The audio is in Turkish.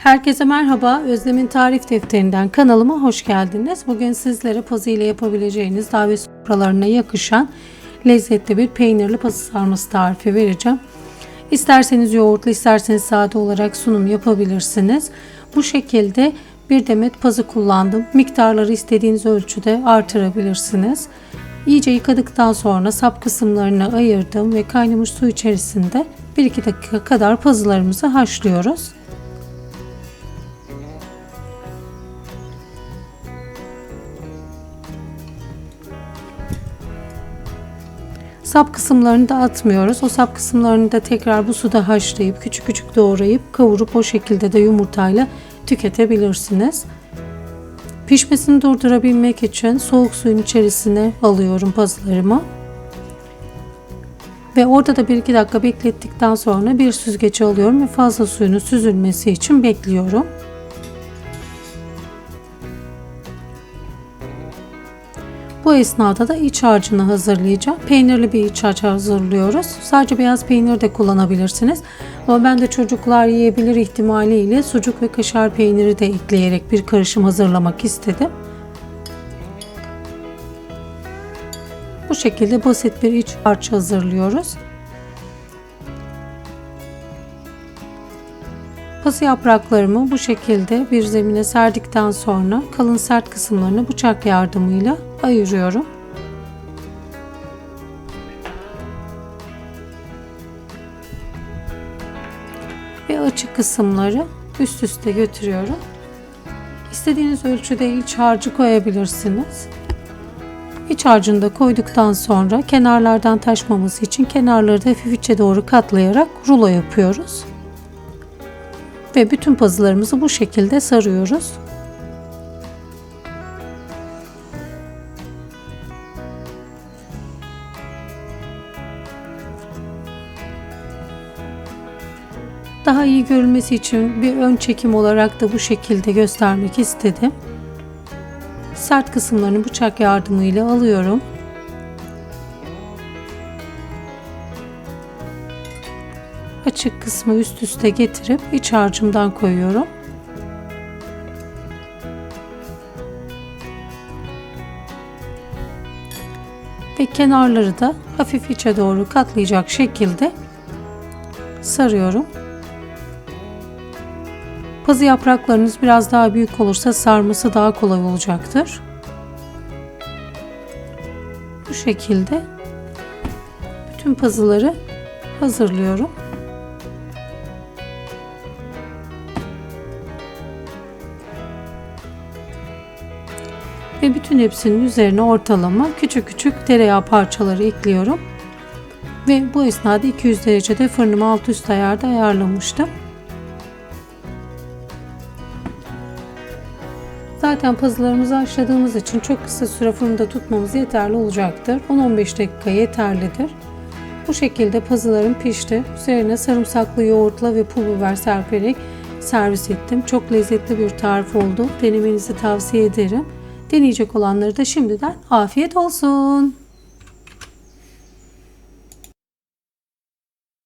Herkese merhaba. Özlem'in Tarif Defterinden kanalıma hoş geldiniz. Bugün sizlere pazı ile yapabileceğiniz davet sofralarına yakışan lezzetli bir peynirli pazı sarması tarifi vereceğim. İsterseniz yoğurtlu, isterseniz sade olarak sunum yapabilirsiniz. Bu şekilde bir demet pazı kullandım. Miktarları istediğiniz ölçüde artırabilirsiniz. İyice yıkadıktan sonra sap kısımlarını ayırdım ve kaynamış su içerisinde 1-2 dakika kadar pazılarımızı haşlıyoruz. Sap kısımlarını da atmıyoruz. O sap kısımlarını da tekrar bu suda haşlayıp küçük küçük doğrayıp kavurup o şekilde de yumurtayla tüketebilirsiniz. Pişmesini durdurabilmek için soğuk suyun içerisine alıyorum pazılarımı. Ve orada da 1-2 dakika beklettikten sonra bir süzgece alıyorum ve fazla suyunun süzülmesi için bekliyorum. Bu esnada da iç harcını hazırlayacağım. Peynirli bir iç harç hazırlıyoruz. Sadece beyaz peynir de kullanabilirsiniz. Ama ben de çocuklar yiyebilir ihtimaliyle sucuk ve kaşar peyniri de ekleyerek bir karışım hazırlamak istedim. Bu şekilde basit bir iç harç hazırlıyoruz. Pası yapraklarımı bu şekilde bir zemine serdikten sonra kalın sert kısımlarını bıçak yardımıyla ayırıyorum. Ve açık kısımları üst üste götürüyorum. İstediğiniz ölçüde iç harcı koyabilirsiniz. İç harcını da koyduktan sonra kenarlardan taşmaması için kenarları da hafif içe doğru katlayarak rulo yapıyoruz. Ve bütün pazılarımızı bu şekilde sarıyoruz. Daha iyi görülmesi için bir ön çekim olarak da bu şekilde göstermek istedim. Sert kısımlarını bıçak yardımıyla alıyorum. Açık kısmı üst üste getirip iç harcımdan koyuyorum. Ve kenarları da hafif içe doğru katlayacak şekilde sarıyorum. Pazı yapraklarınız biraz daha büyük olursa sarması daha kolay olacaktır. Bu şekilde bütün pazıları hazırlıyorum. Ve bütün hepsinin üzerine ortalama küçük küçük tereyağı parçaları ekliyorum. Ve bu esnada 200 derecede fırınımı alt üst ayarda ayarlamıştım. Zaten pazılarımızı haşladığımız için çok kısa süre fırında tutmamız yeterli olacaktır. 10-15 dakika yeterlidir. Bu şekilde pazılarım pişti. Üzerine sarımsaklı yoğurtla ve pul biber serperek servis ettim. Çok lezzetli bir tarif oldu. Denemenizi tavsiye ederim. Deneyecek olanları da şimdiden afiyet olsun.